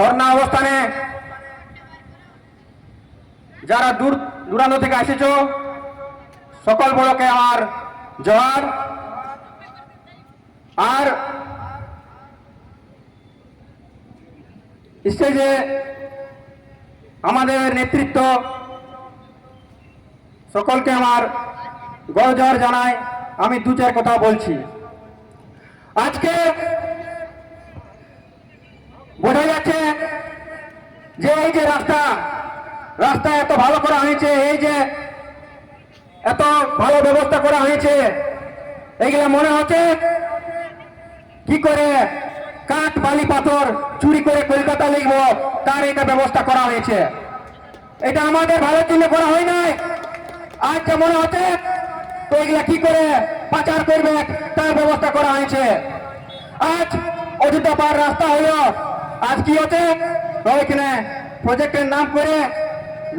ধর্ণা অবস্থানে যারা দূর দূরান্ত থেকে এসেছ সকল বড়কে আমার জোহার আর স্টেজে আমাদের নেতৃত্ব সকলকে আমার গড় গড়জোহার জানায়, আমি দু চার কথা বলছি। আজকে বোঝা যাচ্ছে এই যে রাস্তা রাস্তা এত ভালো করা হয়েছে, এই যে এত ভালো ব্যবস্থা করা হয়েছে এইগুলো মনে হচ্ছে কি করে কাঠ, বালি, পাথর চুরি করে কলকাতা লিখব, তার এটা ব্যবস্থা করা হয়েছে। এটা আমাদের ভালোর জন্য করা হয় নাই। আজ যে মনে হচ্ছে, তো এগুলা কি করে পাচার করবে, তার ব্যবস্থা করা হয়েছে। আজ অযোধ্যা পার রাস্তা হলো, আজ কি হচ্ছে? ওইখানে প্রজেক্টের নাম করে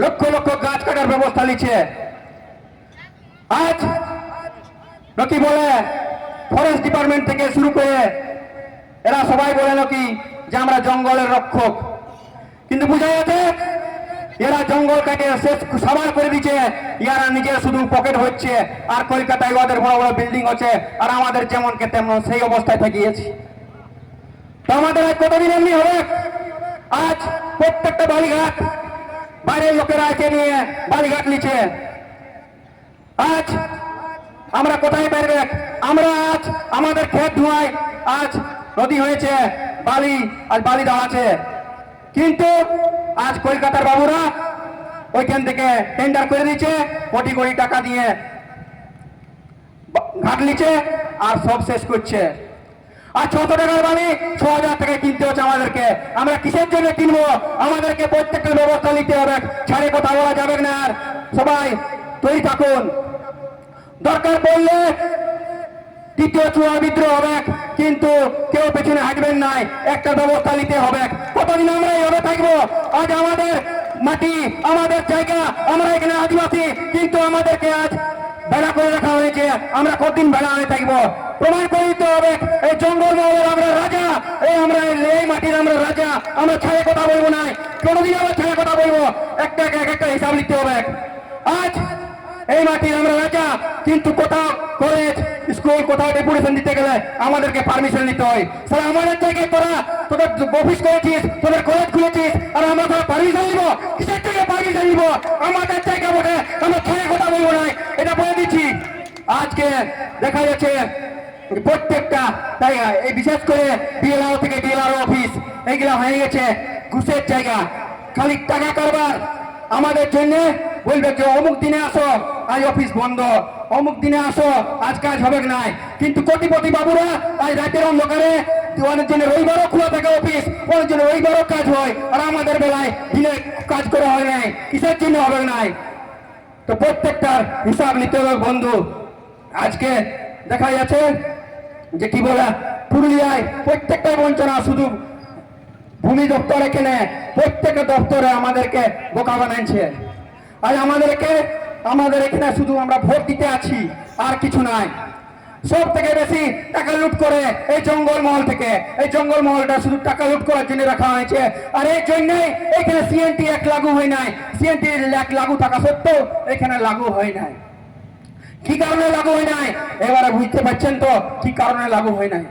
লক্ষ লক্ষ গাছ কাটার ব্যবস্থা নিচ্ছে। আজ নাকি বলে ফরেস্ট ডিপার্টমেন্ট থেকে শুরু করে এরা সবাই বলে নাকি যে আমরা জঙ্গলের রক্ষক। কিন্তু বুঝা যাচ্ছে এরা জঙ্গল কাটে শেষ সবার করে দিচ্ছে। ইয়ারা নিজের শুধু পকেট হচ্ছে আর কলকাতায় ওদের বড় বড় বিল্ডিং হচ্ছে আর আমাদের যেমন কে তেমন সেই অবস্থায় থাকিয়েছি তো আমাদের কতদিন এমনি হবে? আজ প্রত্যেকটা বালিঘাট বাইরের লোকেরা একে নিয়ে বালিঘাট নিচ্ছে। আজ আমরা কোথায় পারবে? আমরা আজ আমাদের ক্ষেত ধোঁয়ায় আজ নদী হয়েছে, বালি আজ বালি দাঁড়াচ্ছে কিন্তু আজ কলকাতার বাবুরা ওইখান থেকে টেন্ডার করে দিচ্ছে কোটি কোটি টাকা দিয়ে। ঘাট নিচ্ছে আর সব শেষ করছে। আর ছশো টাকার বালি ছ হাজার টাকা কিনতে হচ্ছে আমাদেরকে। আমরা কিসের জন্য কিনবো? আমাদেরকে প্রত্যেকটা ব্যবস্থা নিতে হবে। ছাড়ে কথা বলা যাবে না আর। সবাই, তৈরি থাকুন। দরকার পড়লে তৃতীয় চূড়া বিদ্রোহ হবে, কিন্তু কেউ পেছনে হাঁটবেন নাই একটা ব্যবস্থা নিতে হবে। কতদিন আমরা এইভাবে থাকব? আজ আমাদের মাটি, আমাদের জায়গা, আমরা এখানে আদিবাসী, কিন্তু আমাদেরকে আজ বেড়া করে রাখা হয়েছে। আমরা কতদিন বেড়া হয়ে থাকব? প্রমাণ করে দিতে হবে, এই জঙ্গল মহলের আমরা রাজা, এই আমরা এই মাটির আমরা রাজা, আমরা ছেড়ে কথা বলব না কোনোদিন আমরা ছেড়ে কথা বলব, একটা এক একটা হিসাব নিতে হবে। আজ এই মাটির আমরা রাজা, কিন্তু কোথাও কলেজ স্কুল কোথাও ডেপুটেশন দিতে গেলে আমাদেরকে পারমিশন নিতে হয়। স্যার আমাদের থেকে তোরা, তোদের অফিস করেছিস, তোদের কলেজ খুলেছিস, আর আমরা তোরা পারমিশন নিব, কিসের থেকে পারমিশন নিব? আমাদের বটে, আমরা ছেড়ে কথা বলব না, এটা বলে দিচ্ছি। আজকে দেখা যাচ্ছে প্রত্যেকটা জায়গা এই বিশেষ করে বিএলআর থেকে বিএলআর অফিস, এইগুলা হয়ে গেছে ঘুষের জায়গা। খালি টাকা কারবার আমাদের জন্য বলবে যে, অমুক দিনে আসো, আজ অফিস বন্ধ। অমুক দিনে আসো, আজ কাজ হবে নাই? কিন্তু কোটিপতি বাবুরা আজ রাতের অন্ধকারে অনেক জন্য রবিবারও খোলা থাকে অফিস অনেক জন্য রবিবারও কাজ হয়। আর আমাদের বেলায় দিনে কাজ করা হয় নাই, কিসের জন্য হবে নাই? তো প্রত্যেকটার হিসাব নিতে হবে বন্ধু। আজকে দেখা যাচ্ছে যে কি বলে? পুরুলিয়ায় প্রত্যেকটা বঞ্চনা শুধু ভূমি দপ্তর এখানে প্রত্যেকটা দপ্তরে আমাদেরকে বোকা বানাইছে। আর আমাদেরকে, আমাদের এখানে শুধু আমরা ভোট দিতে আছি, আর কিছু নাই। সব থেকে বেশি টাকা লুট করে এই জঙ্গল মহল থেকে। এই জঙ্গল মহলটা শুধু টাকা লুট করার জন্য রাখা হয়েছে। আর এই জন্যই এখানে সিএনটি এক লাগু হয় নাই। সিএনটি এক লাগু থাকা সত্ত্বেও এখানে লাগু হয় নাই। কি কারণে লাগু হয় নাই? এবারে বুঝতে পারছেন তো, কি কারণে লাগু হয় নাই?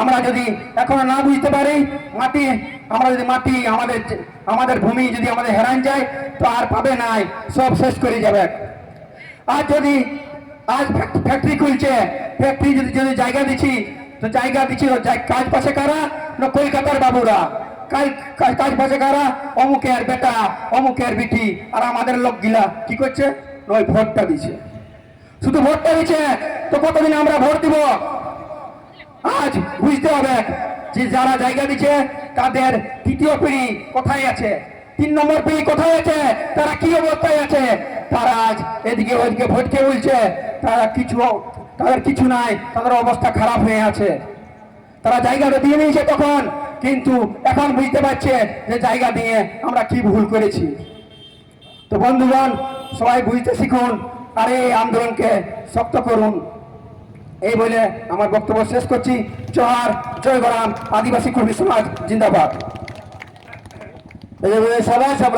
আমরা যদি এখনও না বুঝতে পারি, মাটি, আমরা যদি মাটি আমাদের আমাদের ভূমি যদি আমাদের হেরান যায়, তো আর পাবে নাই, সব শেষ করে যাবে। আর যদি আজ ফ্যাক্টরি খুলছে, ফ্যাক্টরি যদি যদি জায়গা দিচ্ছি তো জায়গা দিচ্ছি কাজ পাশে কারা? না কলকাতার বাবুরা? কাজ পাশে কারা? অমুকের বেটা, অমুকের বিটি, আর আমাদের লোকগুলা, কি করছে? ওই ভোটটা দিচ্ছে শুধু ভোটটা দিচ্ছে তো কতদিন আমরা ভোট দিব? আজ বুঝতে হবে যে যারা জায়গা দিচ্ছে তাদের তৃতীয় পিঢ়ি কোথায় আছে? তিন নম্বর পিঢ়ি কোথায় আছে? তারা কি অবস্থায় আছে? তারা আজ এদিকে ওইদিকে ভোটকে বলছে, তারা কিছু, তাদের কিছু নাই, তাদের অবস্থা খারাপ হয়ে আছে। তারা জায়গাটা দিয়ে নিয়েছে তখন, কিন্তু এখন বুঝতে পারছে যে জায়গা দিয়ে আমরা কি ভুল করেছি। তো বন্ধুগণ সবাই বুঝতে শিখুন আর এই আন্দোলনকে শক্ত করুন। এই বলে আমার বক্তব্য শেষ করছি। জহার, জয় গরাম আদিবাসী কর্মী সমাজ, জিন্দাবাদ। সবাই সব